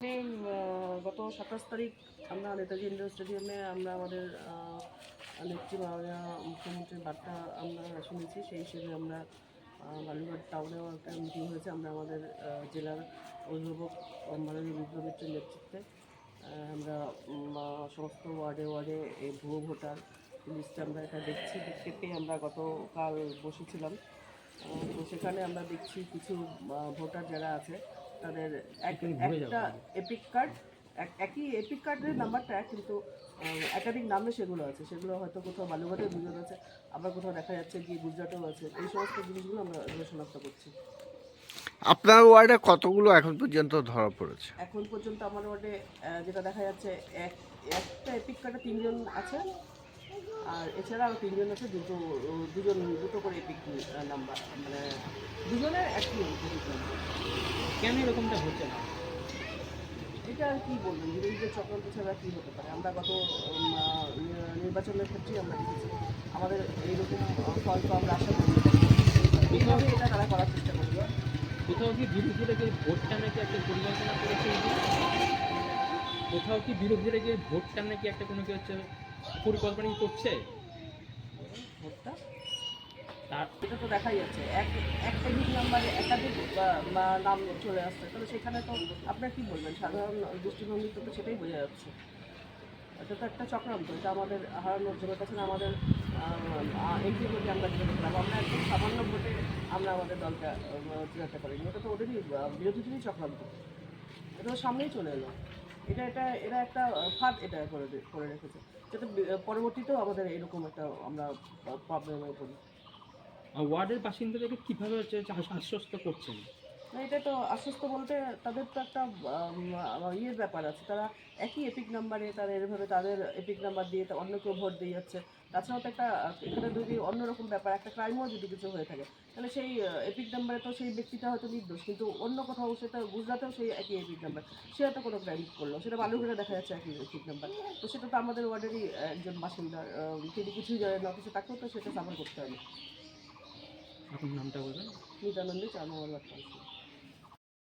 আহ, গত সাতাশ তারিখ আমরা নেতাজি ইন্ডোর স্টেডিয়ামে আমরা আমাদের নেত্রী মাননীয় মুখ্যমন্ত্রীর বার্তা আমরা শুনেছি। সেই হিসেবে আমরা আহ, বালুরঘাট টাউনেও একটা মিটিং হয়েছে। আমরা আমাদের জেলার অভিভাবক মাননীয় বিপ্লব মিত্রের নেতৃত্বে আমরা সমস্ত ওয়ার্ডে ওয়ার্ডে এই ভুয়ো ভোটার লিস্টে আমরা এটা দেখছি। দেখতে পেয়ে আমরা গতকাল বসেছিলাম। তো সেখানে আমরা দেখছি কিছু ভোটার যারা আছে তাদের এক- একটা এপিক কার্ড একই এপিক কার্ডের নাম্বারটা কিন্তু একাধিক নামে সেগুলো আছে। সেগুলো হয়তো কোথাও বালুঘাটে দুজন আছে আবার কোথাও দেখা যাচ্ছে কি গুজরাটেও আছে। এই সমস্ত জিনিসগুলো আমরা শনাক্ত করছি। আপনার ওয়ার্ডে কতগুলো এখন পর্যন্ত ধরা পড়েছে? এখন পর্যন্ত আমার ওয়ার্ডে যেটা দেখা যাচ্ছে এক একটা এপিক কার্ডে তিনজন আছে আর এছাড়া আরও তিনজন আছে দুটো দুজন দুটো করে এপিক নাম্বার মানে দুজনের একই। কেন এরকমটা হচ্ছে না? এটা আর কি বলবেন বিরোধীদের চক্রান্ত ছাড়া কী হতে পারে? আমরা গত নির্বাচনের ক্ষেত্রেই আমরা দেখেছি। আমাদের এইরকম ফল তো আমরা আশা করি। এইভাবে এটা তারা করার চেষ্টা করবে। কোথাও কি বিরোধীরা কি ভোটটা নাকি একটা পরিকল্পনা করেছে কোথাও কি বিরোধীরা কি ভোটটা নাকি একটা কোনো কি হচ্ছে পরিকল্পনা করছে? ভোটটা? এটা তো দেখাই যাচ্ছে। এক একটা হিট নাম্বারে একাধিক নাম চলে আসছে। তাহলে সেখানে তো আপনার কি বলবেন? সাধারণ দৃষ্টিভঙ্গিতে তো সেটাই বোঝা যাচ্ছে। এটা তো একটা চক্রান্ত। এটা আমাদের হারানোর জন্য, তাছাড়া আমাদের এমপি ভোটে আমরা জিতে পেলাম আমরা একদম সামান্য ভোটে আমরা আমাদের দলকে জেতাতে পারিনি। এটা তো ওদেরই বিরোধীদেরই চক্রান্ত। এটা তো সামনেই চলে এলো। এটা এটা এরা একটা ফাঁদ এটা করে করে রেখেছে। যাতে পরবর্তীতেও আমাদের এরকম একটা আমরা প্রবলেমে পড়ি। ওয়ার্ডের বাসিন্দাদেরকে কীভাবে আশ্বস্ত করছেন? না, এটা তো আশ্বস্ত বলতে তাদের তো একটা ইয়ের ব্যাপার আছে। তারা একই এপিক নাম্বারে তারা এভাবে তাদের এপিক নাম্বার দিয়ে তা অন্য কেউ ভোট দিয়ে যাচ্ছে। তাছাড়াও তো একটা এখানে যদি অন্যরকম ব্যাপার, একটা ক্রাইমও যদি কিছু হয়ে থাকে, তাহলে সেই এপিক নাম্বারে তো সেই ব্যক্তিটা হয়তো নির্দোষ, কিন্তু অন্য কোথাও সেটা গুজরাটেও সেই একই এপিক নাম্বার সে হয়তো কোনো ক্রাইম করল, সেটা বালুঘাটে দেখা যাচ্ছে একই এপিক নাম্বার তো সেটা তো আমাদের ওয়ার্ডেরই একজন বাসিন্দা তিনি কিছুই জানেন না, অথচ তাকেও তো সেটা সাফার করতে হবে আপনার নামটা বলবেন নিতানন্দে চার নম্বর ওয়ার্ড কাউন্সিলর